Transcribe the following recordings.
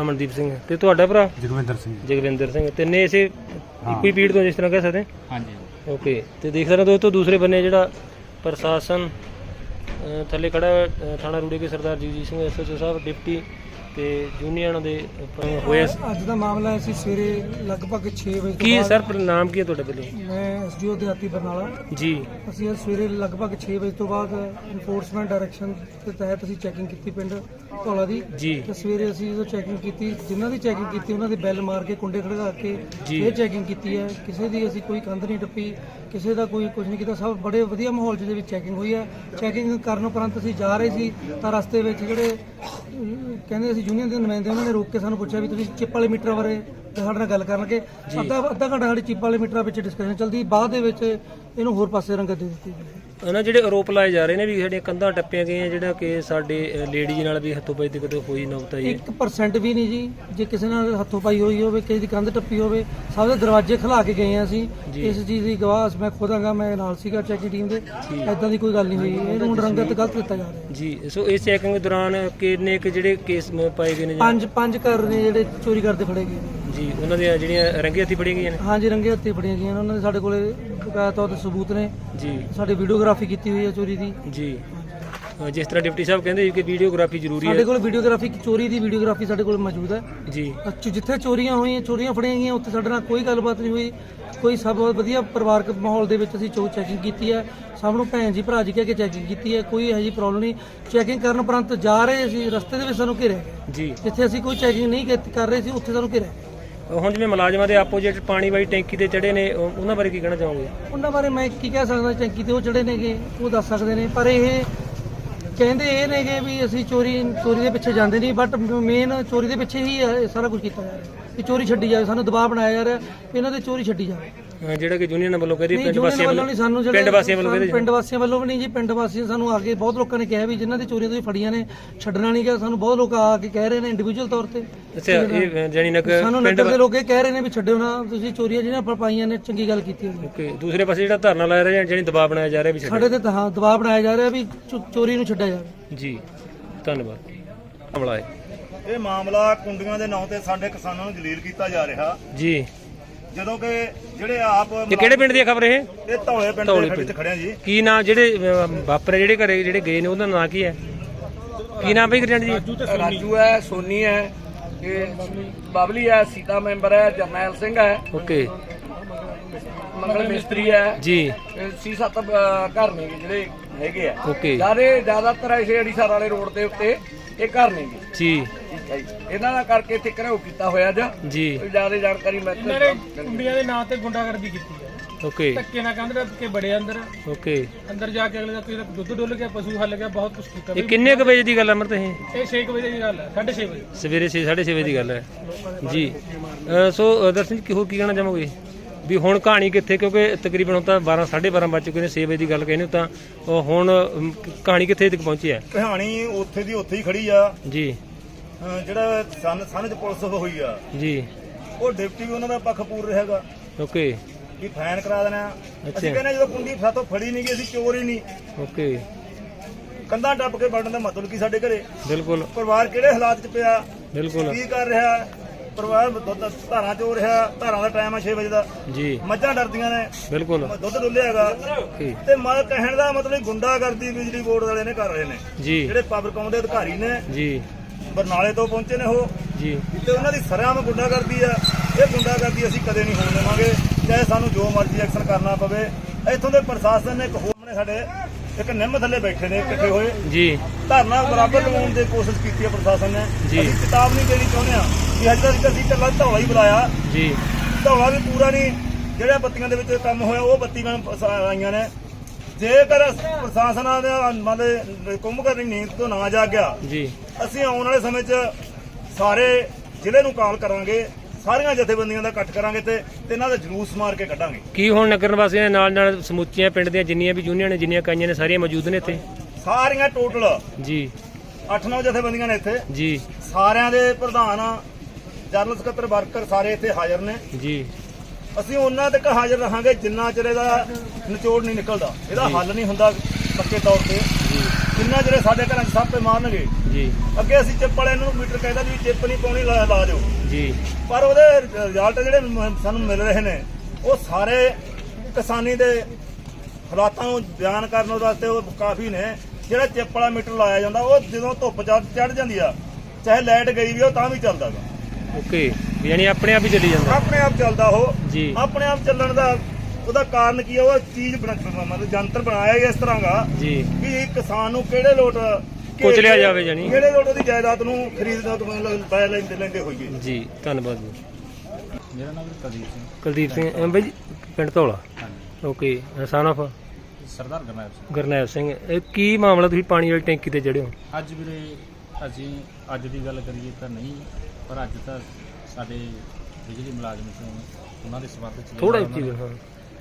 ਅਮਨਦੀਪ ਸਿੰਘ ਤੇ ਤੁਹਾਡਾ ਭਰਾ? ਜਗਵਿੰਦਰ ਸਿੰਘ। ਜਗਵਿੰਦਰ ਸਿੰਘ। ਤਿੰਨੇ ਇਸੇ ਇੱਕੋ ਹੀ ਪੀੜ ਤੋਂ ਜਿਸ ਤਰ੍ਹਾਂ ਕਹਿ ਸਕਦੇ? ਹਾਂਜੀ। ਓਕੇ। ਤੇ ਦੇਖ ਸਕਦੇ ਹੋ ਦੋਸਤੋ ਦੂਸਰੇ ਬੰਨੇ ਜਿਹੜਾ ਪ੍ਰਸ਼ਾਸਨ ਥੱਲੇ ਖੜਾ ਥਾਣਾ ਰੂੜੇ ਕੇ ਸਰਦਾਰ ਜਗਜੀਤ ਸਿੰਘ ਐਸਐਚਓ ਸਾਹਿਬ ਡਿਪਟੀ ਤੇ ਯੂਨੀਅਨ ਦੇ ਉੱਪਰ ਹੋਇਆ ਸੀ। ਅੱਜ ਦਾ ਮਾਮਲਾ ਸੀ ਸਵੇਰੇ ਲਗਭਗ 6 ਵਜੇ ਤੋਂ ਕੀ ਬਾਅਦ ਸਰ ਨਾਮ ਕੀ ਹੈ ਤੁਹਾਡਾ ਪਹਿਲੇ ਮੈਂ ਐਸਡੀਓ ਦਿਹਾਤੀ ਬਰਨਾਲਾ। ਜੀ। ਅਸੀਂ ਅੱਜ ਸਵੇਰੇ ਲਗਭਗ 6 ਵਜੇ ਤੋਂ ਬਾਅਦ ਇਨਫੋਰਸਮੈਂਟ ਡਾਇਰੈਕਸ਼ਨ ਦੇ ਤਹਿਤ ਅਸੀਂ ਚੈਕਿੰਗ ਕੀਤੀ ਪਿੰਡ ਧੌਲਾ ਦੀ। ਜੀ। ਤੇ ਸਵੇਰੇ ਅਸੀਂ ਜਦੋਂ ਚੈਕਿੰਗ ਕੀਤੀ ਜਿਨ੍ਹਾਂ ਦੀ ਚੈਕਿੰਗ ਕੀਤੀ ਉਹਨਾਂ ਦੇ ਬੈਲ ਮਾਰ ਕੇ ਕੁੰਡੇ ਖੜਕਾ ਕੇ ਜੀ। ਇਹ ਚੈਕਿੰਗ ਕੀਤੀ ਹੈ। ਕਿਸੇ ਦੀ ਅਸੀਂ ਕੋਈ ਕੰਧ ਨਹੀਂ ਟੱਪੀ ਕਿਸੇ ਦਾ ਕੋਈ ਕੁਝ ਨਹੀਂ ਕੀਤਾ। ਸਭ ਬੜੇ ਵਧੀਆ ਮਾਹੌਲ 'ਚ ਦੇ ਵਿੱਚ ਚੈਕਿੰਗ ਹੋਈ ਹੈ। ਚੈਕਿੰਗ ਕਰਨ ਉਪਰੰਤ ਅਸੀਂ ਜਾ ਰਹੇ ਸੀ ਤਾਂ ਰਸਤੇ ਵਿੱਚ ਜਿਹੜੇ ਅਮ, ਕਹਿੰਦੇ ਅਸੀਂ ਯੂਨੀਅਨ ਦੇ ਨੁਮਾਇੰਦੇ ਉਹਨਾਂ ਨੇ ਰੋਕ ਕੇ ਸਾਨੂੰ ਪੁੱਛਿਆ ਵੀ ਤੁਸੀਂ ਚਿੱਪ ਵਾਲੇ ਮੀਟਰ ਬਾਰੇ ਸਾਡੇ ਨਾਲ ਗੱਲ ਕਰਨਗੇ। ਅੱਧਾ ਅੱਧਾ ਘੰਟਾ ਸਾਡੀ ਚਿੱਪ ਵਾਲੇ ਮੀਟਰਾਂ ਵਿੱਚ ਡਿਸਕਸ਼ਨ ਚੱਲਦੀ ਬਾਅਦ ਦੇ ਵਿੱਚ ਇਹਨੂੰ ਹੋਰ ਪਾਸੇ ਰੰਗਤ ਦੇ ਦਿੱਤੀ ਉਹਨਾਂ ਜਿਹੜੇ ਆਰੋਪ ਲਾਏ ਜਾ ਰਹੇ ਨੇ ਵੀ ਸਾਡੀਆਂ ਕੰਧਾਂ ਟੱਪੀਆਂ ਗਈਆਂ ਜਿਹੜਾ ਕਿ ਸਾਡੇ ਲੇਡੀਜ਼ ਨਾਲ ਵੀ ਹੱਥੋਂ ਪਾਈ ਤੇ ਕਦੇ ਹੋਈ ਨੌਬਤ ਆਈ ਹੈ 1% ਵੀ ਨਹੀਂ ਜੀ ਜੇ ਕਿਸੇ ਨਾਲ ਹੱਥੋਂ ਪਾਈ ਹੋਈ ਹੋਵੇ ਕਿਸੇ ਦੀ ਕੰਧ ਟੱਪੀ ਹੋਵੇ ਸਭ ਦੇ ਦਰਵਾਜ਼ੇ ਖਲਾ ਕੇ ਗਏ ਆ ਅਸੀਂ। ਇਸ ਚੀਜ਼ ਦੀ ਗਵਾਹ ਮੈਂ ਖੁਦ ਮੈਂ ਨਾਲ ਸੀਗਾ ਚੈਕਿੰਗ ਟੀਮ ਦੇ ਐਦਾਂ ਦੀ ਕੋਈ ਗੱਲ ਨਹੀਂ ਹੋਈ ਇਹਨੂੰ ਰੰਗਤ ਗਲਤ ਦਿੱਤਾ ਜਾ ਰਿਹਾ ਜੀ ਸੋ ਇਸ ਚੈਕਿੰਗ ਦੌਰਾਨ ਕਿੰਨੇ ਕੁ ਜਿਹੜੇ ਕੇਸ ਪਾਏ ਗਏ ਨੇ? ਪੰਜ ਪੰਜ ਘਰ ਨੇ ਜਿਹੜੇ ਚੋਰੀ ਕਰਦੇ ਫੜੇ ਗਏ ਨੇ। ਜੀ ਉਹਨਾਂ ਦੀਆਂ ਜਿਹੜੀਆਂ ਰੰਗੇ ਹੱਥੀ ਫੜੀਆਂ ਗਈਆਂ ਨੇ ਹਾਂਜੀ ਰੰਗੇ ਹੱਥੀ ਫੜੀਆਂ ਗਈਆਂ ਨੇ। ਉਹਨਾਂ ਦੇ ਸਾਡੇ ਕੋਲੇ ਬਕਾਇਆ ਤੌਰ ਤੇ ਸਬੂਤ ਨੇ। ਜੀ। ਸਾਡੀ ਵੀਡੀਓਗ੍ਰਾਫੀ ਕੀਤੀ ਹੋਈ ਹੈ ਚੋਰੀ ਦੀ। ਜੀ। ਜਿਸ ਤਰ੍ਹਾਂ ਡਿਪਟੀ ਸਾਹਿਬ ਕਹਿੰਦੇ ਕਿ ਵੀਡੀਓਗ੍ਰਾਫੀ ਜ਼ਰੂਰੀ ਸਾਡੇ ਹੈ ਕੋਲ ਵੀਡੀਓਗ੍ਰਾਫੀ ਚੋਰੀ ਦੀ ਵੀਡੀਓਗ੍ਰਾਫੀ ਸਾਡੇ ਕੋਲ ਮੌਜੂਦ ਹੈ। ਜੀ। ਅੱਛਾ, ਜਿੱਥੇ ਚੋਰੀਆਂ ਹੋਈਆਂ ਚੋਰੀਆਂ ਫੜੀਆਂ ਗਈਆਂ ਉੱਥੇ ਸਾਡੇ ਨਾਲ ਕੋਈ ਗੱਲਬਾਤ ਨਹੀਂ ਹੋਈ। ਕੋਈ ਸਭ ਬਹੁਤ ਵਧੀਆ ਪਰਿਵਾਰਕ ਮਾਹੌਲ ਦੇ ਵਿੱਚ ਅਸੀਂ ਚੋ ਚੈਕਿੰਗ ਕੀਤੀ ਹੈ। ਸਭ ਨੂੰ ਭੈਣ ਜੀ ਭਰਾ ਜੀ ਕਹਿ ਕੇ ਚੈਕਿੰਗ ਕੀਤੀ ਹੈ। ਕੋਈ ਇਹੋ ਜਿਹੀ ਪ੍ਰੋਬਲਮ ਨਹੀਂ। ਚੈਕਿੰਗ ਕਰਨ ਉਪਰੰਤ ਜਾ ਰਹੇ ਸੀ ਰਸਤੇ ਦੇ ਵਿੱਚ ਸਾਨੂੰ ਘੇਰਿਆ ਜੀ। ਜਿੱਥੇ ਅਸੀਂ ਕੋਈ ਚੈਕਿੰਗ ਨਹੀਂ ਕੀਤੀ- ਕਰ ਰਹੇ ਸੀ ਉੱਥੇ ਸਾਨੂੰ ਘੇਰਿਆ ਅ, ਹੁਣ ਜਿਵੇਂ ਮੁਲਾਜ਼ਮਾਂ ਦੇ ਆਪੋਜੀਟ ਪਾਣੀ ਵਾਲੀ ਟੈਂਕੀ ਤੇ ਚੜੇ ਨੇ, ਉਹ- ਉਹਨਾਂ ਬਾਰੇ ਕੀ ਕਹਿਣਾ ਚਾਹੋਗੇ? ਉਹਨਾਂ ਬਾਰੇ ਮੈਂ ਕੀ ਕਹਿ ਸਕਦਾ ਚੈਂਕੀ ਤੇ ਉਹ ਚੜੇ ਨੇਗੇ, ਉਹ ਦੱਸ ਸਕਦੇ ਨੇ। ਪਰ ਇਹ ਕਹਿੰਦੇ ਇਹ ਨੇਗੇ ਵੀ ਅਸੀਂ ਚੋਰੀ ਚੋਰੀ ਦੇ ਪਿੱਛੇ ਜਾਂਦੇ ਨਹੀਂ ਬਟ ਮੇਨ ਚੋਰੀ ਦੇ ਪਿੱਛੇ ਹੀ ਇਹ ਸਾਰਾ ਕੁਝ ਕੀਤਾ ਜਾ ਰਿਹਾ। ਕਿ ਚੋਰੀ ਛੱਡੀ ਜਾਵੇ ਸਾਨੂੰ ਦਬਾਅ ਬਣਾਇਆ ਜਾ ਰਿਹਾ ਇਹਨਾਂ ਤੇ ਚੋਰੀ ਛੱਡੀ ਜਾਵੇ। ਜਿਹੜਾ ਕਿ ਯੂਨੀਅਨ ਵੱਲੋਂ ਕਹਦੀ ਨਹੀਂ ਪਿੰਡ ਜੁਨੀਅਰ ਵਾਸੀਆਂ ਵੱਲੋਂ ਨਹੀਂ ਸਾਨੂੰ ਜਿਹੜੇ ਪਿੰਡ ਵਾਸੀਆਂ ਵੱਲੋਂ ਸਾਨੂੰ ਕਹਦੇ ਪਿੰਡ ਵਾਸੀਆਂ ਵੱਲੋਂ ਵੀ ਨਹੀਂ ਜੀ ਪਿੰਡ ਵਾਸੀ ਸਾਨੂੰ ਆ ਕੇ ਬਹੁਤ ਲੋਕਾਂ ਨੇ ਕਿਹਾ ਵੀ ਜਿਨ੍ਹਾਂ ਦੀ ਚੋਰੀਆਂ ਤੁਸੀਂ ਫੜੀਆਂ ਨੇ ਛੱਡਣਾ ਨਹੀਂ ਗਿਆ ਸਾਨੂੰ ਬਹੁਤ ਲੋਕ ਆ ਕੇ ਕਹਿ ਰਹੇ ਨੇ ਇੰਡੀਵਿਜੂਅਲ ਤੌਰ ਤੇ। ਅੱਛਾ ਇਹ ਜਾਨੀ ਨਕ ਸਾਨੂੰ ਪਿੰਡ ਨਗਰ ਦੇ ਲੋਕ ਇਹ ਕਹਿ ਰਹੇ ਨੇ ਵੀ ਛੱਡਿਓ ਨਾ ਤੁਸੀਂ ਚੋਰੀਆਂ ਜਿਹਨਾਂ ਪਰ ਪਾਈਆਂ ਨੇ ਚੰਗੀ ਗੱਲ ਕੀਤੀ ਹੋਈ ਹੈ। ਓਕੇ ਦੂਸਰੇ ਪਾਸੇ ਜਿਹੜਾ ਧਰਨਾ ਲਾਇਆ ਰਿਹਾ ਜਿਹੜੀ ਦਬਾਅ ਬਣਾਇਆ ਜਾ ਰਿਹਾ ਵੀ ਛੱਡੋ। ਸਾਡੇ ਤੇ ਤਾਂ ਦਬਾਅ ਬਣਾਇਆ ਜਾ ਰਿਹਾ ਵੀ ਚੋ- ਚੋਰੀ ਨੂੰ ਛੱਡਿਆ ਜਾਵੇ ਜੀ ਧੰਨਵਾਦ। ਹਮਲਾ ਹੈ। ਇਹ ਮਾਮਲਾ ਕੁੰਡੀਆਂ ਦੇ ਨਾਂ ਤੇ ਸਾਡੇ ਕਿਸਾਨਾਂ ਨੂੰ ਜਲੀਲ ਕੀਤਾ ਜਾ ਰਿਹਾ। ਜੀ। ਜਦੋਂ ਕਿ ਜਿਹੜੇ ਆਪ ਇਹ ਕਿਹੜੇ ਪਿੰਡ ਦੀ ਖਬਰ ਇਹ? ਇਹ ਧੌਲੇ ਪਿੰਡ ਧੌਲੇ ਦੇ ਪਿੰਡ। ਵਿੱਚ ਖੜਿਆ ਜੀ। ਕੀ ਨਾਮ ਜਿਹੜੇ ਅ, ਵਾਪਰੇ ਜਿਹੜੇ ਘਰੇ ਜਿਹੜੇ ਗਏ ਨੇ ਉਹਦਾ ਨਾਂ ਕੀ ਹੈ? ਕੀ ਨਾਮ ਬਈ ਗਰਜੰਡ ਜੀ? ਰਾਜੂ ਹੈ ਸੋਨੀ ਹੈ ਇਹ ਬਬਲੀ ਹੈ ਸੀਤਾ ਮੈਂਬਰ ਹੈ ਜਰਨੈਲ ਸਿੰਘ ਹੈ। ਓਕੇ। ਮੰਗਲ ਮਿਸਤਰੀ ਹੈ। ਜੀ। ਇਹ ਸੀ ਸੱਤ ਅਹ, ਘਰ ਨੇ ਗੇ ਜਿਹੜੇ ਹੈਗੇ ਆ। ਓਕੇ। ਸਾਰੇ ਜ਼ਿਆਦਾਤਰ ਐਸੇ ਅੜੀਸਰ ਵਾਲੇ ਰੋਡ ਦੇ ਉੱਤੇ। ਇਹ ਘਰ ਨੇ ਗੇ। ਜੀ। ਠੀਕ ਹੈ ਜੀ। ਇਹਨਾਂ ਦਾ ਕਰਕੇ ਇੱਥੇ ਘਰੋ ਕੀਤਾ ਹੋਇਆ ਜਾਂ। ਜੀ। ਜ਼ਿਆਦਾ ਜਾਣਕਾਰੀ ਮੈਂ ਕੁੰਡੀਆਂ ਦੇ ਨਾਂ ਤੇ ਗੁੰਡਾਗਰਦੀ ਕੀਤੀ ਹੈ। ਓਕੇ। ਧੱਕੇ ਨਾਲ ਕੰਧ ਰੱਖ ਕੇ ਬੜੇ ਅੰਦਰ। ਓਕੇ। ਅੰਦਰ ਜਾ ਕੇ ਅਗਲੇ ਦਾ ਕੋਈ ਦੁੱਧ ਡੁੱਲ ਗਿਆ ਪਸ਼ੂ ਹੱਲ ਗਿਆ ਬਹੁਤ ਕੁਝ ਕੀਤਾ। ਇਹ ਕਿੰਨੇ ਕੁ ਵਜੇ ਦੀ ਗੱਲ ਹੈ ਅਮਰਤ ਇਹ ਇਹ 6 ਵਜੇ ਦੀ ਗੱਲ ਹੈ 6:30 ਵਜੇ। ਸਵੇਰੇ 6 6:30 ਵਜੇ ਦੀ ਗੱਲ ਹੈ ਜੀ। ਅ, ਸੋ ਅ, ਦਰਸ਼ਨ ਜੀ ਕੀ ਹੋਰ ਕੀ ਕਹਿਣਾ ਚਾਹੋਗੇ? ਵੀ ਹੁਣ ਕਹਾਣੀ ਕਿੱਥੇ ਕਿਉਂਕਿ ਤਕਰੀਬਨ ਹੁਣ ਤਾਂ 12 12:30 ਵੱਜ ਚੁੱਕੇ ਨੇ 6 ਵਜੇ ਦੀ ਗੱਲ ਕਹਿੰਦੇ ਤਾਂ ਉਹ ਹੁਣ ਅਮ, ਕਹਾਣੀ ਕਿੱਥੇ ਤੱਕ ਪਹੁੰਚੀ ਹੈ? ਕਹਾਣੀ ਉੱਥੇ ਦੀ ਉੱਥੇ ਹੀ ਖੜੀ ਆ। ਜੀ। ਅਹ ਜਿਹੜਾ ਸਨ ਸਨ ਚ ਪੁਲਿਸ ਹੋਈ ਆ। ਜੀ। ਉਹ ਡਿਪਟੀ ਵੀ ਉਹਨਾਂ ਦਾ ਪੱਖ ਪੂਰ ਰਿਹਾਗਾ। ਓਕੇ। ਵੀ ਫਾਈਨ ਕਰਾ ਦੇਣਾ। ਅਸੀਂ ਕਹਿੰਦੇ ਜਦੋਂ ਕੁੰਡੀ ਸਾਤੋਂ ਫੜੀ ਨਹੀਂ ਗਈ ਅਸੀਂ ਚੋਰ ਹੀ ਨਹੀਂ ਓਕੇ। ਕੰਧਾਂ ਟੱਪ ਕੇ ਵੜਨ ਦਾ ਮਤਲਬ ਕੀ ਸਾਡੇ ਘਰੇ? ਬਿਲਕੁਲ। ਪਰਿਵਾਰ ਕਿਹੜੇ ਹਾਲਾਤ 'ਚ ਪਿਆ? ਬਿਲਕੁਲ। ਕੀ ਕਰ ਰਿਹਾ? ਪਰਿਵਾਰ ਦੁੱਧ ਧਾਰਾਂ ਚੋ ਰਿਹਾ ਧਾਰਾਂ ਦਾ ਟਾਈਮ ਆ 6 ਵਜੇ ਦਾ। ਜੀ। ਮੱਝਾਂ ਡਰਦੀਆਂ ਨੇ। ਬਿਲਕੁਲ। ਦੁੱਧ ਡੁੱਲਿਆ ਹੈਗਾ। ਤੇ ਮਾ ਕਹਿਣ ਦਾ ਮਤਲਬ ਗੁੰਡਾਗਰਦੀ ਬਿਜਲੀ ਬੋਰਡ ਵਾਲੇ ਨੇ ਕਰ ਰਹੇ ਨੇ। ਜੀ। ਜਿਹੜੇ ਪਾਵਰਕਾਮ ਦੇ ਅਧਿਕਾਰੀ ਨੇ। ਜੀ। ਬਰਨਾਲੇ ਤੋਂ ਪਹੁੰਚੇ ਨੇ ਉਹ। ਜੀ। ਤੇ ਉਹਨਾਂ ਦੀ ਸਰਿਆਮ ਗੁੰਡਾਗਰਦੀ ਆ। ਇਹ ਗੁੰਡਾਗਰਦੀ ਅਸੀਂ ਕਦੇ ਨਹੀਂ ਹੋਣ ਦੇਵਾਂਗੇ। ਚਾਹੇ ਸਾਨੂੰ ਜੋ ਮਰਜ਼ੀ ਐਕਸ਼ਨ ਕਰਨਾ ਪਵੇ। ਇੱਥੋਂ ਦੇ ਪ੍ਰਸ਼ਾਸਨ ਨੇ ਇੱਕ ਹੋਰ ਨੇ ਸਾਡੇ। ਇੱਕ ਨਿੰਮ ਥੱਲੇ ਬੈਠੇ ਨੇ ਇਕੱਠੇ ਹੋਏ। ਜੀ। ਧਰਨਾ ਬਰਾਬਰ ਲਵਾਉਣ ਦੀ ਕੋਸ਼ਿਸ਼ ਕੀਤੀ ਹੈ ਪ੍ਰਸ਼ਾਸਨ ਨੇ। ਜੀ। ਅਸੀਂ ਕਿਤਾਬ ਨਹੀਂ ਦੇਣੀ ਚਾਹੁੰਦੇ ਆ ਕਿ ਅੱਜ ਤੱਕ ਅਸੀਂ ਇਕੱਲਾ ਧੌਲਾ ਹੀ ਬੁਲਾਇਆ। ਜੀ। ਧੌਲਾ ਵੀ ਪੂਰਾ ਨਹੀਂ ਜਿਹੜਾ ਬੱਤੀਆਂ ਦੇ ਵਿੱਚ ਕੰਮ ਹੋਇਆ ਉਹ ਬੱਤੀਆਂ ਆਈਆਂ ਨੇ। ਜੇਕਰ ਪ੍ਰਸ਼ਾਸਨ ਦੇ ਮਤਲਬ ਕੁੰਭਕਰਨੀ ਨੀਂਦ ਤੋਂ ਨਾ ਜਾਗਿਆ ਜੀ। ਅਸੀਂ ਆਉਣ ਵਾਲੇ ਸਮੇਂ 'ਚ ਸਾਰੇ ਜ਼ਿਲ੍ਹੇ ਨੂੰ ਕਾਲ ਕਰਾਂਗੇ ਸਾਰੀਆਂ ਜਥੇਬੰਦੀਆਂ ਦਾ ਇਕੱਠ ਕਰਾਂਗੇ ਤੇ ਇਹਨਾਂ ਦਾ ਜਲੂਸ ਮਾਰ ਕੇ ਕੱਢਾਂਗੇ। ਕੀ ਹੁਣ ਨਗਰ ਵਾਸੀਆਂ ਦੇ ਨਾਲ ਨਾਲ ਸਮੁੱਚੀਆਂ ਪਿੰਡ ਦੀਆਂ ਜਿੰਨੀਆਂ ਵੀ ਯੂਨੀਅਨ ਨੇ ਜਿੰਨੀਆਂ ਕਾਈਆਂ ਨੇ ਸਾਰੀਆਂ ਮੌਜੂਦ ਨੇ ਇੱਥੇ? ਸਾਰੀਆਂ ਟੋਟਲ ਜੀ। 8-9 ਜਥੇਬੰਦੀਆਂ ਨੇ ਇੱਥੇ। ਜੀ। ਸਾਰਿਆਂ ਦੇ ਪ੍ਰਧਾਨ ਜਨਰਲ ਸਕੱਤਰ ਵਰਕਰ ਸਾਰੇ ਇੱਥੇ ਹਾਜ਼ਰ ਨੇ। ਜੀ। ਅਸੀਂ ਉਹਨਾਂ ਤੱਕ ਹਾਜ਼ਰ ਰਹਾਂਗੇ ਜਿੰਨਾ ਚਿਰ ਇਹਦਾ ਨਿਚੋੜ ਨਹੀਂ ਨਿਕਲਦਾ। ਇਹਦਾ ਹੱਲ ਨਹੀਂ ਹੁੰਦਾ ਪੱਕੇ ਤੌਰ ਤੇ। ਜਿੰਨਾ ਜਿਹੜੇ ਸਾਡੇ ਘਰਾਂ 'ਚ ਸੱਪੇ ਮਾਰਨਗੇ। ਜੀ। ਅੱਗੇ ਅਸੀਂ ਚਿੱਪ ਵਾਲੇ ਨੂੰ ਮੀਟਰ ਕਹਿੰਦਾ ਵੀ ਚਿੱਪ ਨਹੀਂ ਪਾਉਣੀ ਲਾ ਲਾ ਦਿਓ। ਜੀ। ਪਰ ਉਹਦੇ ਰਿਜ਼ਲਟ ਜਿਹੜੇ ਸਾਨੂੰ ਮਿਲ ਰਹੇ ਨੇ ਉਹ ਸਾਰੇ ਕਿਸਾਨੀ ਦੇ ਹਾਲਾਤਾਂ ਨੂੰ ਬਿਆਨ ਕਰਨ ਵਾਸਤੇ ਉਹ ਕਾਫੀ ਨੇ। ਜਿਹੜਾ ਚਿੱਪ ਵਾਲਾ ਮੀਟਰ ਲਾਇਆ ਜਾਂਦਾ ਉਹ ਜਦੋਂ ਧੁੱਪ ਚੜ ਜਾਂਦੀ ਆ ਚਾਹੇ ਲਾਈਟ ਗਈ ਵੀ ਉਹ ਤਾਂ ਵੀ ਚੱਲਦਾ ਗਾ। ਓਕੇ ਯਾਨੀ ਆਪਣੇ ਆਪ ਹੀ ਚੱਲੀ ਜਾਂਦਾ। ਆਪਣੇ ਆਪ ਚੱਲਦਾ ਉਹ। ਜੀ। ਆਪਣੇ ਆਪ ਚੱਲਣ ਦਾ ਉਹਦਾ ਕਾਰਨ ਕੀ ਆ ਉਹ ਚੀਜ਼ ਬਣਾ ਮਤਲਬ ਜੰਤਰ ਬਣਾਇਆ ਹੀ ਇਸ ਤਰ੍ਹਾਂ ਦਾ ਜੀ। ਵੀ ਕਿਸਾਨ ਨੂੰ ਕਿਹੜੇ ਲੋਟ ਕੁਚਲਿਆ ਜਾਵੇ ਜਾਣੀ। ਕਿਹੜੇ ਲੋਟ ਉਹਦੀ ਜਾਇਦਾਦ ਨੂੰ ਖਰੀਦਦਾ ਤੋਂ ਮਤਲਬ ਲੈ ਲੈਂਦੇ ਲੈਂਦੇ ਹੋਈਏ। ਜੀ ਧੰਨਵਾਦ ਜੀ। ਮੇਰਾ ਨਾਮ ਪ੍ਰਦੀਪ ਸਿੰਘ। ਕੁਲਦੀਪ ਸਿੰਘ ਅਹ ਬਾਈ ਜੀ, ਪਿੰਡ ਧੌਲਾ? ਹਾਂਜੀ। Okay son of Sardar Garnaib Singh. Garnail Singh ਇਹ ਕੀ ਮਾਮਲਾ ਤੁਸੀਂ ਪਾਣੀ ਵਾਲੀ ਟੈਂਕੀ ਤੇ ਚੜ੍ਹੇ ਹੋ? ਅੱਜ ਵੀਰੇ ਅਸੀਂ ਅੱਜ ਦੀ ਗੱਲ ਕਰੀਏ ਤਾਂ ਨਹੀਂ ਪਰ ਅੱਜ ਤਾਂ ਸਾਡੇ ਬਿਜਲੀ ਮੁਲਾਜ਼ਮ ਸੀ ਉਹਨਾਂ ਦੇ ਸਬੰਧ ਚ ਥੋੜਾ ਨੇ-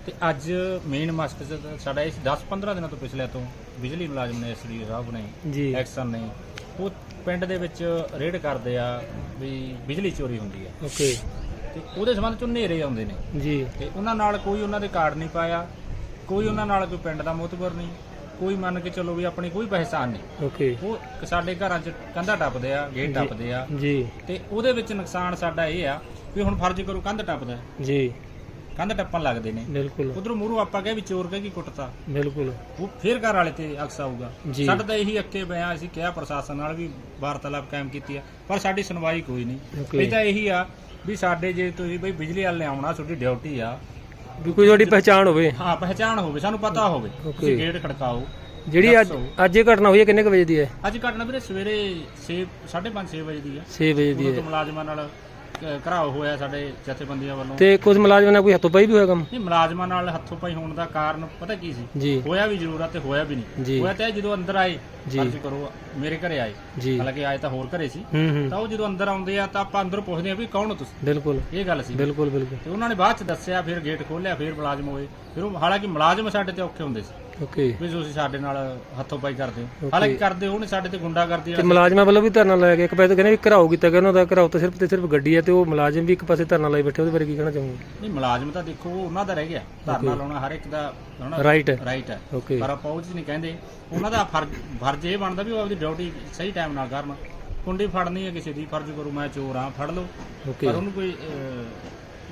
ਤੇ ਅੱਜ ਮੇਨ ਤਾਂ ਸਾਡਾ ਇਸ 10-15 ਦਿਨਾਂ ਤੋਂ ਪਿਛਲੇ ਤੋਂ ਬਿਜਲੀ ਮੁਲਾਜ਼ਮ ਨੇ ਐਸਡੀ ਸਾਹਿਬ ਨੇ ਐਕਸ਼ਨ ਨੇ ਉਹ ਪਿੰਡ ਦੇ ਵਿੱਚ ਰੇਡ ਕਰਦੇ ਆ ਵੀ ਬਿਜਲੀ ਚੋਰੀ ਹੁੰਦੀ ਹੈ ਓਕੇ। ਤੇ ਉਹਦੇ ਸੰਬੰਧ ਚ ਹਨੇਰੇ ਆਉਂਦੇ ਨੇ। ਜੀ। ਤੇ ਉਹਨਾਂ ਨਾਲ ਕੋਈ ਉਹਨਾਂ ਦੇ ਕਾਰਡ ਨਹੀਂ ਪਾਇਆ ਕੋਈ ਉਹਨਾਂ ਨਾਲ ਕੋਈ ਪਿੰਡ ਦਾ ਮੋਤਬਰ ਨਹੀਂ। ਕੋਈ ਮੰਨ ਕੇ ਚੱਲੋ ਵੀ ਆਪਣੀ ਕੋਈ ਪਹਿਚਾਣ ਨਹੀਂ। ਓਕੇ। ਉਹ ਸਾਡੇ ਘਰਾਂ 'ਚ ਕੰਧਾ ਟੱਪਦੇ ਆ ਗੇਟ ਟੱਪਦੇ ਆ। ਜੀ। ਤੇ ਉਹਦੇ ਵਿੱਚ ਨੁਕਸਾਨ ਸਾਡਾ ਇਹ ਆ ਵੀ ਹੁਣ ਫਰਜ਼ ਕਰੋ ਕੰਧ ਟੱਪਦਾ। ਜੀ। ਕੰਧ ਟੱਪਣ ਲੱਗਦੇ ਨੇ। ਬਿਲਕੁਲ। ਉਧਰੋਂ ਮੂਹਰੋਂ ਆਪਾਂ ਕਹੇ ਵੀ ਚੋਰ ਕਹੇ ਕੀ ਕੁੱਟਤਾ। ਬਿਲਕੁਲ। ਉਹ ਫੇਰ ਘਰ ਵਾਲੇ ਤੇ ਅਕਸ ਆਊਗਾ। ਸਾਡਾ ਤਾਂ ਇਹੀ ਅੱਕੇ ਬਿਆ ਅਸੀਂ ਕਿਹਾ ਪ੍ਰਸ਼ਾਸਨ ਨਾਲ ਵੀ ਵਾਰਤਾਲਾਪ ਕਾਇਮ ਕੀਤੀ ਆ ਪਰ ਸਾਡੀ ਸੁਣਵਾਈ ਕੋਈ ਨਹੀਂ. ਇਹ ਤਾਂ ਇਹੀ ਆ ਵੀ ਸਾਡੇ ਜੇ ਤੁਸੀਂ ਬਈ ਬਿਜਲੀ ਵਾਲੇ ਆਉਣਾ ਤੁਹਾਡੀ ਡਿਊਟੀ ਆ ਵੀ ਕੋਈ ਤੁਹਾਡੀ ਪਹਿਚਾਣ ਹੋਵੇ। ਹਾਂ ਪਹਿਚਾਣ ਹੋਵੇ ਸਾਨੂੰ ਪਤਾ ਹੋਵੇ. ਤੁਸੀਂ ਗੇਟ ਖੜਕਾਓ ਜਿਹੜੀ ਅੱਜ। ਅੱਜ ਇਹ ਘਟਨਾ ਹੋਈ ਹੈ ਕਿੰਨੇ ਕੁ ਵਜੇ ਦੀ ਹੈ? ਅੱਜ ਘਟਨਾ ਵੀਰੇ ਸਵੇਰੇ 6 5:30 6 ਵਜੇ ਦੀ ਆ 6 ਵਜੇ ਦੀ ਹੈ। ਮੁਲਾਜ਼ਮਾਂ ਨਾਲ ਘਰਾਓ ਹੋਇਆ ਸਾਡੇ ਜਥੇਬੰਦੀਆਂ ਵੱਲੋਂ। ਤੇ ਕੁਝ ਮੁਲਾਜ਼ਮਾਂ ਨਾਲ ਕੋਈ ਹੱਥੋਂ ਪਾਈ ਵੀ ਹੋਇਆ ਕੰਮ? ਨਹੀਂ ਮੁਲਾਜ਼ਮਾਂ ਨਾਲ ਹੱਥੋਂ ਪਾਈ ਹੋਣ ਦਾ ਕਾਰਨ ਪਤਾ ਕੀ ਸੀ? ਜੀ। ਹੋਇਆ ਵੀ ਜ਼ਰੂਰ ਆ ਤੇ ਹੋਇਆ ਵੀ ਨਹੀਂ। ਜੀ। ਹੋਇਆ ਤਾਂ ਇਹ ਜਦੋਂ ਅੰਦਰ ਆਏ ਜੀ। ਫਰਜ਼ ਕਰੋ ਮੇਰੇ ਘਰੇ ਆਏ। ਜੀ। ਹਾਲਾਂਕਿ ਆਏ ਤਾਂ ਹੋਰ ਘਰੇ ਸੀ। ਹੂੰ ਹੂੰ। ਤਾਂ ਉਹ ਜਦੋਂ ਅੰਦਰ ਆਉਂਦੇ ਆ ਤਾਂ ਆਪਾਂ ਅੰਦਰ ਪੁੱਛਦੇ ਆ ਵੀ ਕੌਣ ਹੋ ਤੁਸੀਂ? ਬਿਲਕੁਲ। ਇਹ ਗੱਲ ਸੀ। ਬਿਲਕੁਲ ਬਿਲਕੁਲ। ਤੇ ਉਹਨਾਂ ਨੇ ਬਾਅਦ ਚ ਦੱਸਿਆ ਫਿਰ ਗੇਟ ਖੋਲ੍ਹਿਆ ਫਿਰ ਮੁਲਾਜ਼ਮ ਹੋਏ। ਫਿਰ ਉਹ ਹਾਲਾਂਕਿ ਮੁਲਾਜ਼ਮ ਸਾਡੇ ਤੇ ਔਖੇ ਹੁੰਦੇ ਸੀ। ਓਕੇ। ਵੀ ਤੁਸੀਂ ਸਾਡੇ ਨਾਲ ਹੱਥੋਂ ਪਾਈ ਕਰਦੇ ਹੋ। Okay. ਹਾਲਾਂਕਿ ਕਰਦੇ ਉਹ ਨੇ ਸਾਡੇ ਤੇ ਗੁੰਡਾ ਕਰਦੀ ਤੇ ਮੁਲਾਜ਼ਮਾਂ ਵੱਲੋਂ ਵੀ ਧਰਨਾ ਲਾਇਆ ਗਿਆ। ਇੱਕ ਪਾਸੇ ਤਾਂ ਕਹਿੰਦੇ ਵੀ ਘਰਾਓ ਕੀਤਾ ਗਿਆ ਉਹਨਾਂ ਦਾ ਘਰਾਓ ਤਾਂ ਸਿਰਫ ਤੇ ਸਿਰਫ ਗੱਡੀ ਹੈ ਤੇ ਉਹ ਮੁਲਾਜ਼ਮ ਵੀ ਇੱਕ ਪਾਸੇ ਧਰਨਾ ਲਾਈ ਬੈਠੇ ਉਹਦੇ ਬਾਰੇ ਕੀ ਕਹਿਣਾ ਚਾਹੋਗੇ? ਨਹੀਂ ਮੁਲਾਜ਼ਮ ਤਾਂ ਦੇਖੋ ਉਹ ਉਹਨਾਂ ਦਾ ਰਹਿ ਗਿਆ। ਧਰਨਾ ਲਾਉਣਾ ਹਰ ਇੱਕ ਦਾ ਹਨਾ ਰਾਈਟ ਹੈ। ਰਾਈਟ ਹੈ। ਓਕੇ। ਪਰ ਆਪਾਂ ਉਹ ਚੀਜ਼ ਨਹੀਂ ਕਹਿੰਦੇ। ਉਹਨਾਂ ਦਾ ਫਰਜ਼ ਫਰਜ਼ ਇਹ ਬਣਦਾ ਵੀ ਉਹ ਆਪਦੀ ਡਿਊਟੀ ਸਹੀ ਟਾਈਮ ਨਾਲ ਕਰਨ। ਕੁੰਡੀ ਫੜਨੀ ਹੈ ਕਿਸੇ ਦੀ ਫਰਜ਼ ਕਰੋ ਮੈਂ ਚੋਰ ਆ ਫੜ ਲਓ। ਓਕੇ। ਪਰ ਉਹਨੂੰ ਕੋਈ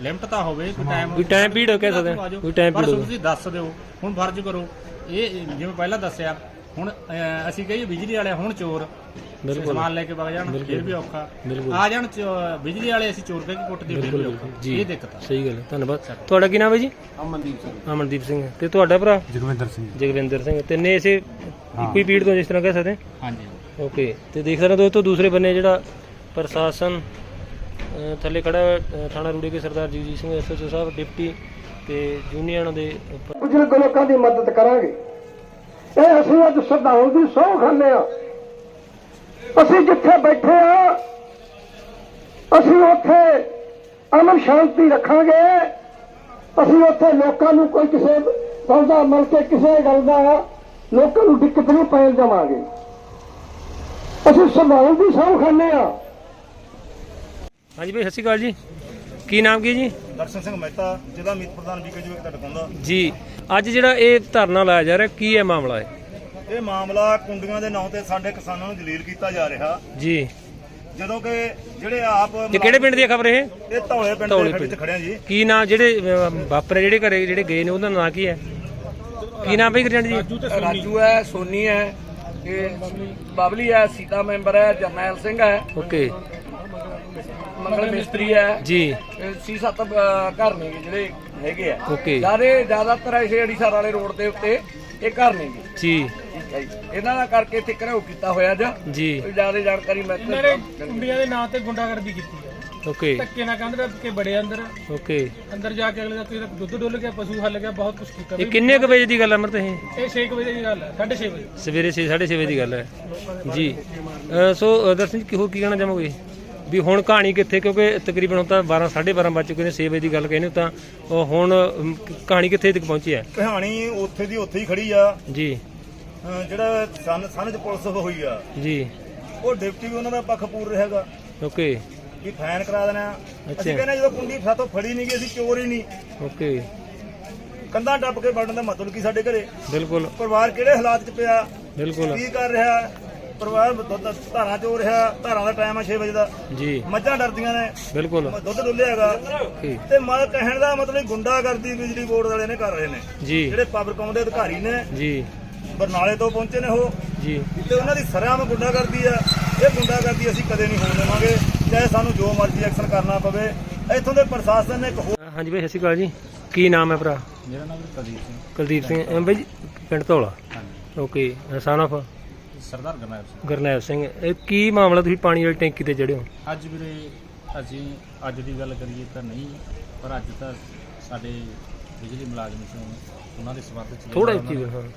ਲਿਮਟ ਤਾਂ ਹੋਵੇ ਕੋਈ ਟਾਈਮ ਕੋਈ time period ਕਹਿ ਸਕਦੇ ਹਾਂ, ਕੋਈ time ਪਰ period। ਤੁਸੀਂ ਦੱਸ ਦਿਓ ਹੁਣ ਫਰਜ਼ ਕਰੋ ਇਹ ਜਿਵੇਂ ਪਹਿਲਾਂ ਦੱਸਿਆ ਹੁਣ ਅਹ, ਅਸੀਂ ਕਹੀਏ ਬਿਜਲੀ ਵਾਲੇ ਹੁਣ ਚੋਰ ਬਿਲਕੁਲ। ਸਮਾਨ ਲੈ ਕੇ ਵਗ ਜਾਣ ਫਿਰ ਵੀ ਔਖਾ। ਬਿਲਕੁਲ। ਆ ਜਾਣ ਚੋ- ਬਿਜਲੀ ਵਾਲੇ ਅਸੀਂ ਚੋਰ ਕਹਿ ਕੇ ਕੁੱਟਦੇ ਫਿਰ ਵੀ ਬਿਲਕੁਲ ਔਖਾ। ਜੀ। ਇਹ ਦਿੱਕਤ ਆ। ਸਹੀ ਗੱਲ ਹੈ ਧੰਨਵਾਦ। ਤੁਹਾਡਾ ਕੀ ਨਾਮ ਹੈ ਜੀ? ਅਮਨਦੀਪ ਸਿੰਘ। ਅਮਨਦੀਪ ਸਿੰਘ ਤੇ ਤੁਹਾਡਾ ਭਰਾ? ਜਗਵਿੰਦਰ ਸਿੰਘ। ਜਗਵਿੰਦਰ ਸਿੰਘ ਤਿੰਨੇ ਇਸੇ ਇੱਕੋ ਹੀ ਪੀੜ ਤੋਂ ਜਿਸ ਤਰ੍ਹਾਂ ਕਹਿ ਸਕਦੇ? ਹਾਂ ਹਾਂਜੀ। ਓਕੇ ਤੇ ਦੇਖ ਸਕਦੇ ਹੋ ਦੋਸਤੋ ਦੂਸਰੇ ਬੰਨੇ ਜਿਹੜਾ ਪ੍ਰਸ਼ਾਸਨ ਥੱਲੇ ਖੜਾ ਥਾਣਾ ਰੂੜੇ ਕੇ ਸਰਦਾਰ ਜਗਜੀਤ ਸਿੰਘ ਐਸਐਚਓ ਸਾਹਿਬ, ਡਿਪਟੀ ਤੇ ਯੂਨੀਅਨ ਦੇ ਉੱਪਰ। ਲੋਕਾਂ ਦੀ ਮਦਦ ਕਰਾਂਗੇ। ਇਹ ਅਸੀਂ ਅੱਜ ਸ਼ਰਧਾਉਣ ਦੀ ਸਹੁੰ ਖਾਂਦੇ ਆ ਅਸੀਂ ਜਿੱਥੇ ਬੈਠੇ ਆ ਅਸੀਂ ਉੱਥੇ ਅਮਨ ਸ਼ਾਂਤੀ ਰੱਖਾਂਗੇ। ਅਸੀਂ ਉੱਥੇ ਲੋਕਾਂ ਨੂੰ ਕੋਈ ਕਿਸੇ ਗੱਲ ਦਾ ਮਿਲ ਕੇ ਕਿਸੇ ਗੱਲ ਦਾ ਲੋਕਾਂ ਨੂੰ ਦਿੱਕਤ ਨਹੀਂ ਪੈਣ ਦੇਵਾਂਗੇ। ਅਸੀਂ ਸ਼ਰਧਾਉਣ ਦੀ ਸਹੁੰ ਖਾਂਦੇ ਆ ਹਾਂਜੀ ਭਾਈ ਸਤਿ ਸ਼੍ਰੀ ਅਕਾਲ ਜੀ। ਕੀ ਨਾਮ ਕੀ ਜੀ? ਦਰਸ਼ਨ ਸਿੰਘ ਮਹਿਤਾ ਜ਼ਿਲ੍ਹਾ ਮੀਤ ਪ੍ਰਧਾਨ ਵੀਕੇ ਜੀ ਟਟਕੁੰਦਾ ਜੀ ਅੱਜ ਜਿਹੜਾ ਇਹ ਧਰਨਾ ਲਾਇਆ ਜਾ ਰਿਹਾ ਕੀ ਹੈ ਮਾਮਲਾ ਹੈ? ਇਹ ਮਾਮਲਾ ਕੁੰਡੀਆਂ ਦੇ ਨਾਂ ਤੇ ਸਾਡੇ ਕਿਸਾਨਾਂ ਨੂੰ ਜਲੀਲ ਕੀਤਾ ਜਾ ਰਿਹਾ। ਜੀ। ਜਦੋਂ ਕਿ ਜਿਹੜੇ ਆਪ ਇਹ ਕਿਹੜੇ ਪਿੰਡ ਦੀ ਖਬਰ ਇਹ? ਇਹ ਧੌਲੇ ਪਿੰਡ ਧੌਲੇ ਦੇ ਖੜੇ ਪਿੰਡ। ਚ ਖੜਿਆ ਜੀ। ਕੀ ਨਾਮ ਜਿਹੜੇ ਅਹ, ਬਾਪਰੇ ਜਿਹੜੇ ਘਰੇ ਜਿਹੜੇ ਗਏ ਨੇ ਉਹਦਾ ਨਾਂ ਕੀ ਹੈ? ਕੀ ਨਾਮ ਭਾਈ ਗਰਜੰਡ ਜੀ? ਰਾਜੂ ਹੈ ਸੋਨੀ ਹੈ। ਇਹ ਬਬਲੀ ਹੈ ਸੀਤਾ ਮੈਂਬਰ ਹੈ ਜਰਨੈਲ ਸਿੰਘ ਹੈ। ਓਕੇ। ਮੰਗਲ ਮਿਸਤਰੀ ਹੈ। ਜੀ। ਇਹ ਛੇ ਸੱਤ ਘਰ ਨੇ ਜਿਹੜੇ ਹੈਗੇ ਆ। ਓਕੇ। ਜਿਆਦੇ ਜ਼ਿਆਦਾਤਰ ਐਸੇ ਅੜੀਸਰ ਵਾਲੇ ਰੋਡ ਦੇ ਉੱਤੇ ਇਹ ਘਰ ਨੇ। ਜੀ। ਇਹਨਾਂ ਦਾ ਕਰਕੇ ਇੱਥੇ ਘਰੇਓ ਕੀਤਾ ਹੋਇਆ ਜਾਂ ਜੀ। ਕੋਈ ਜ਼ਿਆਦਾ ਜਾਣਕਾਰੀ ਮੈਂ ਨੇ ਕੁੰਡੀਆਂ ਦੇ ਨਾਂ ਤੇ ਗੁੰਡਾਗਰਦੀ ਕੀਤੀ ਹੈ। ਓਕੇ। ਧੱਕੇ ਨਾਲ ਕੰਧ ਰੱਖ ਕੇ ਬੜੇ ਅੰਦਰ। ਓਕੇ। ਅੰਦਰ ਜਾ ਕੇ ਅਗਲੇ ਦਾ ਕੋਈ ਦੁੱਧ ਡੁੱਲ ਗਿਆ ਪਸ਼ੂ ਹੱਲ ਗਿਆ ਬਹੁਤ ਕੁਝ ਕੀਤਾ। ਇਹ ਕਿੰਨੇ ਕੁ ਵਜੇ ਦੀ ਗੱਲ ਹੈ ਅਮਰਤ ਇਹ ਇਹ 6 ਵਜੇ ਦੀ ਗੱਲ ਹੈ 6:30 ਵਜੇ। ਸਵੇਰੇ 6 6:30 ਵਜੇ ਦੀ ਗੱਲ ਹੈ। ਜੀ। ਸੋ ਦਰਸ਼ਨ ਜੀ ਕਿਹੋ ਕੀ ਕਹਿਣਾ ਚਾਹੋਗੇ? ਵੀ ਹੁਣ ਕਹਾਣੀ ਕਿੱਥੇ ਕਿਉਂਕਿ ਤਕਰੀਬਨ ਹੁਣ ਤਾਂ 12 12:30 ਵੱਜ ਚੁੱਕੇ ਨੇ 6 ਵਜੇ ਦੀ ਗੱਲ ਕਹਿੰਦੇ ਤਾਂ ਉਹ ਹੁਣ ਅਮ, ਕਹਾਣੀ ਕਿੱਥੇ ਤੱਕ ਪਹੁੰਚੀ ਹੈ? ਕਹਾਣੀ ਉੱਥੇ ਦੀ ਉੱਥੇ ਹੀ ਖੜੀ ਆ। ਜੀ। ਅਹ ਜਿਹੜਾ ਸਨ ਸਨ ਚ ਪੁਲਿਸ ਹੋਈ ਆ। ਜੀ। ਉਹ ਡਿਪਟੀ ਵੀ ਉਹਨਾਂ ਦਾ ਪੱਖ ਪੂਰ ਰਿਹਾਗਾ। ਓਕੇ। ਵੀ ਫਾਈਨ ਕਰਾ ਦੇਣਾ। ਅੱਛਾ। ਅਸੀਂ ਕਹਿੰਦੇ ਜਦੋਂ ਕੁੰਡੀ ਸਾਤੋਂ ਫੜੀ ਨਹੀਂ ਗਈ ਅਸੀਂ ਚੋਰ ਹੀ ਨਹੀਂ ਓਕੇ। ਕੰਧਾਂ ਟੱਪ ਕੇ ਵੜਨ ਦਾ ਮਤਲਬ ਕੀ ਸਾਡੇ ਘਰੇ? ਬਿਲਕੁਲ। ਪਰਿਵਾਰ ਕਿਹੜੇ ਹਾਲਾਤ 'ਚ ਪਿਆ? ਬਿਲਕੁਲ। ਕੀ ਕਰ ਰਿਹਾ? ਪਰਿਵਾਰ ਦੁੱਧ ਧਾਰਾਂ ਚੋ ਰਿਹਾ ਧਾਰਾਂ ਦਾ ਟਾਈਮ ਆ 6 ਵਜੇ ਦਾ। ਜੀ। ਮੱਝਾਂ ਡਰਦੀਆਂ ਨੇ। ਬਿਲਕੁਲ। ਦੁੱਧ ਡੁੱਲਿਆ ਹੈਗਾ। ਤੇ ਮੈਂ ਕਹਿਣ ਦਾ ਮਤਲਬ ਗੁੰਡਾਗਰਦੀ ਬਿਜਲੀ ਬੋਰਡ ਵਾਲੇ ਨੇ ਕਰ ਰਹੇ ਨੇ। ਜੀ। ਜਿਹੜੇ ਪਾਵਰਕੌਮ ਦੇ ਅਧਿਕਾਰੀ ਨੇ। ਜੀ। ਬਰਨਾਲੇ ਤੋਂ ਪਹੁੰਚੇ ਨੇ ਉਹ। ਜੀ। ਤੇ ਉਹਨਾਂ ਦੀ ਸਰਿਆਮ ਗੁੰਡਾਗਰਦੀ ਆ। ਇਹ ਗੁੰਡਾਗਰਦੀ ਅਸੀਂ ਕਦੇ ਨਹੀਂ ਹੋਣ ਦੇਵਾਂਗੇ। ਚਾਹੇ ਸਾਨੂੰ ਜੋ ਮਰਜ਼ੀ ਐਕਸ਼ਨ ਕਰਨਾ ਪਵੇ। ਇੱਥੋਂ ਦੇ ਪ੍ਰਸ਼ਾਸਨ ਨੇ ਇੱਕ ਹੋਰ ਹਾਂਜੀ ਭਾਈ ਸਤਿ ਸ਼੍ਰੀ ਅਕਾਲ ਜੀ। ਕੀ ਨਾਮ ਹੈ ਭਰਾ? ਮੇਰਾ ਨਾਮ ਪ੍ਰਦੀਪ ਸਿੰਘ। ਕੁਲਦੀਪ ਸਿੰਘ ਬਾਈ ਜੀ, ਪਿੰਡ ਧੌਲਾ। ਹਾਂਜੀ। Okay son of Sardar Garnaib Singh. Garnail Singh ਇਹ ਕੀ ਮਾਮਲਾ ਤੁਸੀਂ ਪਾਣੀ ਵਾਲੀ ਟੈਂਕੀ ਤੇ ਚੜ੍ਹੇ ਹੋ? ਅੱਜ ਵੀਰੇ ਅਸੀਂ ਅੱਜ ਦੀ ਗੱਲ ਕਰੀਏ ਤਾਂ ਨਹੀਂ ਪਰ ਅੱਜ ਤਾਂ ਸਾਡੇ ਬਿਜਲੀ ਮੁਲਾਜ਼ਮ ਸੀ ਉਹਨਾਂ ਦੇ ਸਬੰਧ ਚ ਥੋੜਾ ਇੱਕੀ ਉਹਨਾਂ ਹਾਂ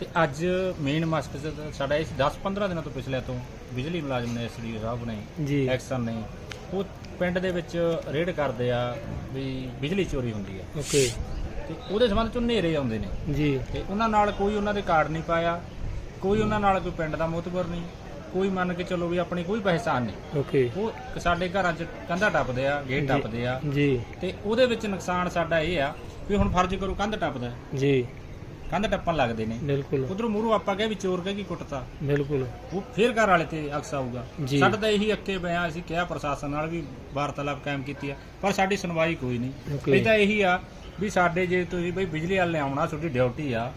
ਤੇ ਅੱਜ ਮੇਨ ਮਕਸਦ ਸਾਡਾ ਇਸ 10-15 ਦਿਨਾਂ ਤੋਂ ਪਿਛਲੇ ਤੋਂ ਬਿਜਲੀ ਮੁਲਾਜ਼ਮ ਨੇ ਐਸਡੀ ਸਾਹਿਬ ਨੇ ਜੀ। ਐਕਸ਼ਨ ਨੇ ਉਹ ਪਿੰਡ ਦੇ ਵਿੱਚ ਰੇਡ ਕਰਦੇ ਆ ਵੀ ਬਿਜਲੀ ਚੋਰੀ ਹੁੰਦੀ ਹੈ ਓਕੇ। ਤੇ ਉਹਦੇ ਸੰਬੰਧ ਚ ਹਨੇਰੇ ਆਉਂਦੇ ਨੇ। ਜੀ। ਤੇ ਉਹਨਾਂ ਨਾਲ ਕੋਈ ਉਹਨਾਂ ਦੇ ਕਾਰਡ ਨਹੀਂ ਪਾਇਆ। ਕੋਈ ਉਹਨਾਂ ਨਾਲ ਕੋਈ ਪਿੰਡ ਦਾ ਮੋਤਬਰ ਨਹੀਂ ਕੋਈ ਮੰਨ ਕੇ ਚੱਲੋ ਵੀ ਆਪਣੀ ਕੋਈ ਪਹਿਚਾਣ ਨਹੀਂ। ਓਕੇ। ਉਹ ਸਾਡੇ ਘਰਾਂ 'ਚ ਕੰਧਾ ਟੱਪਦੇ ਆ ਗੇਟ ਟੱਪਦੇ ਆ। ਜੀ। ਤੇ ਉਹਦੇ ਵਿੱਚ ਨੁਕਸਾਨ ਸਾਡਾ ਇਹ ਆ ਵੀ ਹੁਣ ਫਰਜ਼ ਕਰੋ ਕੰਧ ਟੱਪਦਾ। ਜੀ। ਕੰਧ ਟੱਪਣ ਲੱਗਦੇ ਨੇ। ਬਿਲਕੁਲ। ਉਧਰੋਂ ਮੂਹਰੋਂ ਆਪਾਂ ਕਹੇ ਵੀ ਚੋਰ ਕਹੇ ਕੀ ਕੁੱਟਤਾ। ਬਿਲਕੁਲ। ਉਹ ਫੇਰ ਘਰ ਵਾਲੇ ਤੇ ਅਕਸ ਆਊਗਾ। ਸਾਡਾ ਤਾਂ ਇਹੀ ਅੱਕੇ ਬਿਆ ਅਸੀਂ ਕਿਹਾ ਪ੍ਰਸ਼ਾਸਨ ਨਾਲ ਵੀ ਵਾਰਤਾਲਾਪ ਕਾਇਮ ਕੀਤੀ ਆ ਪਰ ਸਾਡੀ ਸੁਣਵਾਈ ਕੋਈ ਨਹੀਂ। ਇਹ ਤਾਂ ਇਹੀ ਆ ਵੀ ਸਾਡੇ ਜੇ ਤੁਸੀਂ ਬਈ ਬਿਜਲੀ ਵਾਲੇ ਆਉਣਾ ਤੁਹਾਡੀ ਡਿਊਟੀ ਆ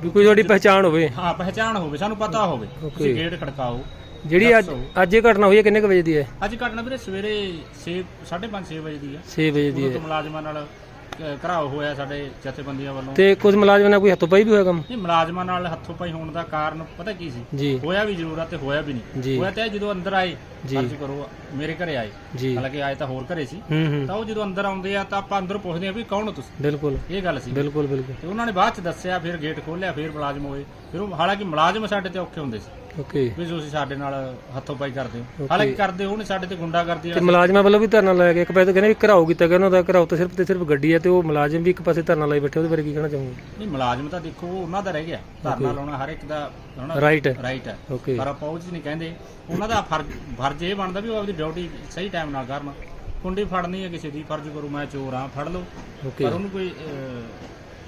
ਵੀ ਕੋਈ ਤੁਹਾਡੀ ਪਹਿਚਾਣ ਹੋਵੇ। ਹਾਂ ਪਹਿਚਾਣ ਹੋਵੇ ਸਾਨੂੰ ਪਤਾ ਹੋਵੇ। ਤੁਸੀਂ ਗੇਟ ਖੜਕਾਓ। ਜਿਹੜੀ ਅੱਜ ਅੱਜ ਇਹ ਘਟਨਾ ਹੋਈ ਹੈ ਕਿੰਨੇ ਕੁ ਵਜੇ ਦੀ ਹੈ? ਅੱਜ ਘਟਨਾ ਵੀਰੇ ਸਵੇਰੇ 6 5:30 6 ਵਜੇ ਦੀ ਆ 6 ਵਜੇ ਦੀ ਹੈ। ਮੁਲਾਜ਼ਮਾਂ ਨਾਲ ਅ, ਘਰਾਓ ਹੋਇਆ ਸਾਡੇ ਜਥੇਬੰਦੀਆਂ ਵੱਲੋਂ। ਤੇ ਕੁਝ ਮੁਲਾਜ਼ਮਾਂ ਨਾਲ ਕੋਈ ਹੱਥੋਂ ਪਾਈ ਵੀ ਹੋਇਆ ਕੰਮ? ਇਹ ਮੁਲਾਜ਼ਮਾਂ ਨਾਲ ਹੱਥੋਂ ਪਾਈ ਹੋਣ ਦਾ ਕਾਰਨ ਪਤਾ ਕੀ ਸੀ? ਜੀ। ਹੋਇਆ ਵੀ ਜ਼ਰੂਰ ਆ ਤੇ ਹੋਇਆ ਵੀ ਨਹੀਂ। ਹੋਇਆ ਤਾਂ ਇਹ ਜਦੋਂ ਅੰਦਰ ਆਏ ਜੀ। ਫਰਜ਼ ਕਰੋ ਮੇਰੇ ਘਰੇ ਆਏ। ਜੀ। ਹਾਲਾਂਕਿ ਆਏ ਤਾਂ ਹੋਰ ਘਰੇ ਸੀ। ਹੂੰ। ਤਾਂ ਉਹ ਜਦੋਂ ਅੰਦਰ ਆਉਂਦੇ ਆ ਤਾਂ ਆਪਾਂ ਅੰਦਰ ਪੁੱਛਦੇ ਆ ਵੀ ਕੌਣ ਹੋ ਤੁਸੀਂ? ਬਿਲਕੁਲ। ਇਹ ਗੱਲ ਸੀ। ਬਿਲਕੁਲ ਬਿਲਕੁਲ। ਤੇ ਉਹਨਾਂ ਨੇ ਬਾਅਦ ਚ ਦੱਸਿਆ ਫਿਰ ਗੇਟ ਖੋਲ੍ਹਿਆ ਫਿਰ ਮੁਲਾਜ਼ਮ ਹੋਏ। ਫਿਰ ਉਹ ਹਾਲਾਂਕਿ ਮੁਲਾਜ਼ਮ ਸਾਡੇ ਤੇ ਔਖੇ ਹੁੰਦੇ ਸੀ। ਓਕੇ। ਵੀ ਤੁਸੀਂ ਸਾਡੇ ਨਾਲ ਹੱਥੋਂ ਪਾਈ ਕਰਦੇ ਹੋ. ਹਾਲਾਂਕਿ ਕਰਦੇ ਉਹ ਨਹੀਂ ਸਾਡੇ ਤੇ ਗੁੰਡਾ ਕਰਦੇ ਤੇ ਆ ਮੁਲਾਜ਼ਮਾਂ ਵੱਲੋਂ ਵੀ ਧਰਨਾ ਲਾਇਆ ਗਿਆ। ਇੱਕ ਪਾਸੇ ਤਾਂ ਕਹਿੰਦੇ ਵੀ ਘਰਾਓ ਕੀਤਾ ਗਿਆ ਉਹਨਾਂ ਦਾ ਘਰਾਓ ਤਾਂ ਸਿਰਫ ਤੇ ਸਿਰਫ ਗੱਡੀ ਹੈ ਤੇ ਉਹ ਮੁਲਾਜ਼ਮ ਵੀ ਇੱਕ ਪਾਸੇ ਧਰਨਾ ਲਾਈ ਬੈਠੇ ਉਹਦੇ ਬਾਰੇ ਕੀ ਕਹਿਣਾ ਚਾਹੋਗੇ? ਨਹੀਂ ਮੁਲਾਜ਼ਮ ਤਾਂ ਦੇਖੋ ਉਹ ਉਹਨਾਂ ਦਾ ਰਹਿ ਗਿਆ। ਧਰਨਾ ਲਾਉਣਾ ਹਰ ਇੱਕ ਦਾ ਹਨਾ? ਰਾਈਟ ਹੈ। ਰਾਈਟ ਹੈ। ਓਕੇ। ਪਰ ਆਪਾਂ ਉਹ ਚੀਜ਼ ਨਹੀਂ ਕਹਿੰਦੇ। ਉਹਨਾਂ ਦਾ ਫਰਜ਼ ਫਰਜ਼ ਇਹ ਬਣਦਾ ਵੀ ਉਹ ਆਪਣੀ ਡਿਊਟੀ ਸਹੀ ਟਾਈਮ ਨਾਲ ਕਰਨ। ਕੁੰਡੀ ਫੜਨੀ ਹੈ ਕਿਸੇ ਦੀ ਫਰਜ਼ ਕਰੋ ਮੈਂ ਚੋਰ ਹਾਂ ਫੜ ਲਓ। ਓਕੇ। ਪਰ ਉਹਨੂੰ ਕੋਈ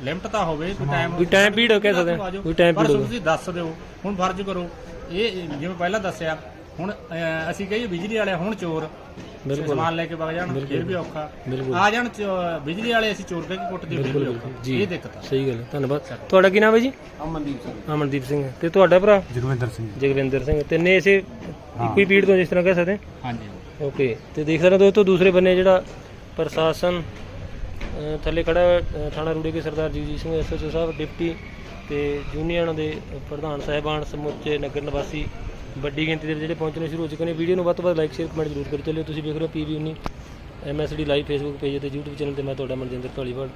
ਲਿਮਟ ਤਾਂ ਹੋਵੇ ਕੋਈ ਟਾਈਮ ਕੋਈ time period ਕਹਿ ਸਕਦੇ ਹਾਂ। ਕੋਈ ਪਰ period ਹੋਵੇ। ਤੁਸੀਂ ਦੱਸ ਦਿਓ ਹੁਣ ਫਰਜ਼ ਕਰੋ। ਇਹ ਜਿਵੇਂ ਪਹਿਲਾਂ ਦੱਸਿਆ ਹੁਣ ਅਸੀਂ ਕਹੀਏ ਬਿਜਲੀ ਵਾਲੇ ਹੁਣ ਚੋਰ ਬਿਲਕੁਲ। ਸਮਾਨ ਲੈ ਕੇ ਵਗ ਜਾਣ ਫਿਰ ਵੀ ਔਖਾ। ਬਿਲਕੁਲ। ਆ ਜਾਣ ਚੋ- ਬਿਜਲੀ ਵਾਲੇ ਅਸੀਂ ਚੋਰ ਕਹਿ ਕੇ ਕੁੱਟਦੇ ਫਿਰ ਵੀ ਔਖਾ। ਜੀ। ਇਹ ਦਿੱਕਤ ਆ। ਸਹੀ ਗੱਲ ਹੈ। ਧੰਨਵਾਦ। ਤੁਹਾਡਾ ਕੀ ਨਾਮ ਹੈ ਜੀ? ਅਮਨਦੀਪ ਸਿੰਘ। ਅਮਨਦੀਪ ਸਿੰਘ ਤੇ ਤੁਹਾਡਾ ਭਰਾ? ਜਗਵਿੰਦਰ ਸਿੰਘ। ਜਗਵਿੰਦਰ ਸਿੰਘ। ਤਿੰਨੇ ਇਸੇ ਇੱਕੋ ਹੀ ਪੀੜ ਤੋਂ ਜਿਸ ਤਰ੍ਹਾਂ ਕਹਿ ਸਕਦੇ? ਹਾਂਜੀ। ਓਕੇ। ਤੇ ਦੇਖ ਸਕਦੇ ਹੋ ਦੋਸਤੋ ਦੂਸਰੇ ਬੰਨੇ ਜਿਹੜਾ ਪ੍ਰਸ਼ਾਸਨ ਅ, ਥੱਲੇ ਖੜਾ ਹੈ, ਅ, ਥਾਣਾ ਰੂੜੇ ਕੇ ਸਰਦਾਰ ਜਗਜੀਤ ਸਿੰਘ ਐਸਐਚਓ ਸਾਹਿਬ ਡਿਪਟੀ ਤੇ ਯੂਨੀਅਨ ਦੇ ਪ੍ਰਧਾਨ ਸਾਹਿਬਾਨ ਸਮੁੱਚੇ ਨਗਰ ਨਿਵਾਸੀ ਵੱਡੀ ਗਿਣਤੀ ਦੇ ਵਿੱਚ ਜਿਹੜੇ ਪਹੁੰਚਣੇ ਸ਼ੁਰੂ ਹੋ ਚੁੱਕੇ ਨੇ। ਵੀਡੀਓ ਨੂੰ ਵੱਧ ਤੋਂ ਵੱਧ ਲਾਈਕ ਸ਼ੇਅਰ ਕਮੈਂਟ ਜ਼ਰੂਰ ਕਰੀ ਚੱਲਿਓ ਤੁਸੀਂ ਵੇਖ ਰਹੇ ਹੋ PV 19 MSD live Facebook page ਤੇ YouTube ਚੈਨਲ ਤੇ ਮੈਂ ਤੁਹਾਡਾ ਮਨਜਿੰਦਰ ਧਾਲੀਵਾਲ।